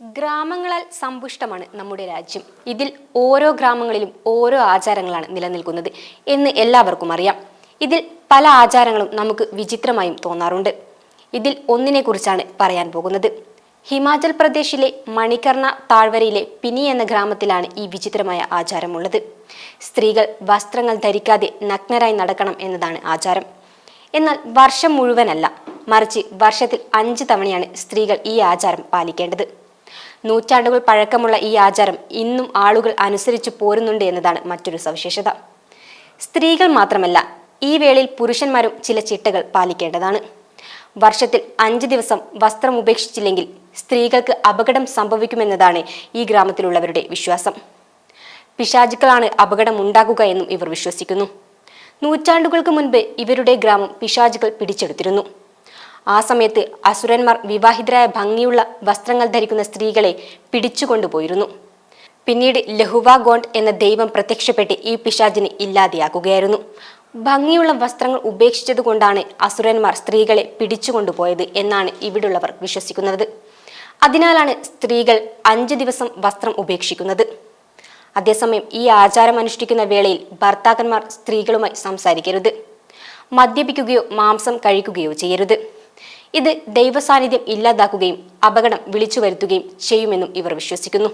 ഗ്രാമങ്ങളാൽ സമ്പുഷ്ടമാണ് നമ്മുടെ രാജ്യം. ഇതിൽ ഓരോ ഗ്രാമങ്ങളിലും ഓരോ ആചാരങ്ങളാണ് നിലനിൽക്കുന്നത് എന്ന് എല്ലാവർക്കും അറിയാം. ഇതിൽ പല ആചാരങ്ങളും നമുക്ക് വിചിത്രമായും തോന്നാറുണ്ട്. ഇതിൽ ഒന്നിനെക്കുറിച്ചാണ് പറയാൻ പോകുന്നത്. ഹിമാചൽ പ്രദേശിലെ മണികർണ താഴ്വരയിലെ പിനി എന്ന ഗ്രാമത്തിലാണ് ഈ വിചിത്രമായ ആചാരമുള്ളത് സ്ത്രീകൾ വസ്ത്രങ്ങൾ ധരിക്കാതെ നഗ്നരായി നടക്കണം എന്നതാണ് ആചാരം. എന്നാൽ വർഷം മുഴുവനല്ല മറിച്ച് വർഷത്തിൽ അഞ്ച് തവണയാണ് സ്ത്രീകൾ ഈ ആചാരം പാലിക്കേണ്ടത്. നൂറ്റാണ്ടുകൾ പഴക്കമുള്ള ഈ ആചാരം ഇന്നും ആളുകൾ അനുസരിച്ചു പോരുന്നുണ്ട് എന്നതാണ് മറ്റൊരു സവിശേഷത. സ്ത്രീകൾ മാത്രമല്ല ഈ വേളയിൽ പുരുഷന്മാരും ചില ചിട്ടകൾ പാലിക്കേണ്ടതാണ്. വർഷത്തിൽ അഞ്ച് ദിവസം വസ്ത്രം ഉപേക്ഷിച്ചില്ലെങ്കിൽ സ്ത്രീകൾക്ക് അപകടം സംഭവിക്കുമെന്നതാണ് ഈ ഗ്രാമത്തിലുള്ളവരുടെ വിശ്വാസം. പിശാചുക്കളാണ് അപകടം ഉണ്ടാകുക എന്നും ഇവർ വിശ്വസിക്കുന്നു. നൂറ്റാണ്ടുകൾക്ക് മുൻപ് ഇവരുടെ ഗ്രാമം പിശാചുകൾ പിടിച്ചെടുത്തിരുന്നു. ആ സമയത്ത് അസുരന്മാർ വിവാഹിതരായ ഭംഗിയുള്ള വസ്ത്രങ്ങൾ ധരിക്കുന്ന സ്ത്രീകളെ പിടിച്ചുകൊണ്ടുപോയിരുന്നു. പിന്നീട് ലഹുവ ഗോണ്ട് എന്ന ദൈവം പ്രത്യക്ഷപ്പെട്ട് ഈ പിശാചിനെ ഇല്ലാതെയാക്കുകയായിരുന്നു. ഭംഗിയുള്ള വസ്ത്രങ്ങൾ ഉപേക്ഷിച്ചതുകൊണ്ടാണ് അസുരന്മാർ സ്ത്രീകളെ പിടിച്ചുകൊണ്ടുപോയത് എന്നാണ് ഇവിടുള്ളവർ വിശ്വസിക്കുന്നത്. അതിനാലാണ് സ്ത്രീകൾ അഞ്ച് ദിവസം വസ്ത്രം ഉപേക്ഷിക്കുന്നത്. അതേസമയം ഈ ആചാരം അനുഷ്ഠിക്കുന്ന വേളയിൽ ഭർത്താക്കന്മാർ സ്ത്രീകളുമായി സംസാരിക്കരുത്. മദ്യപിക്കുകയോ മാംസം കഴിക്കുകയോ ചെയ്യരുത്. ഇത് ദൈവസാന്നിധ്യം ഇല്ലാതാക്കുകയും അപകടം വിളിച്ചു വരുത്തുകയും ചെയ്യുമെന്നും ഇവർ വിശ്വസിക്കുന്നു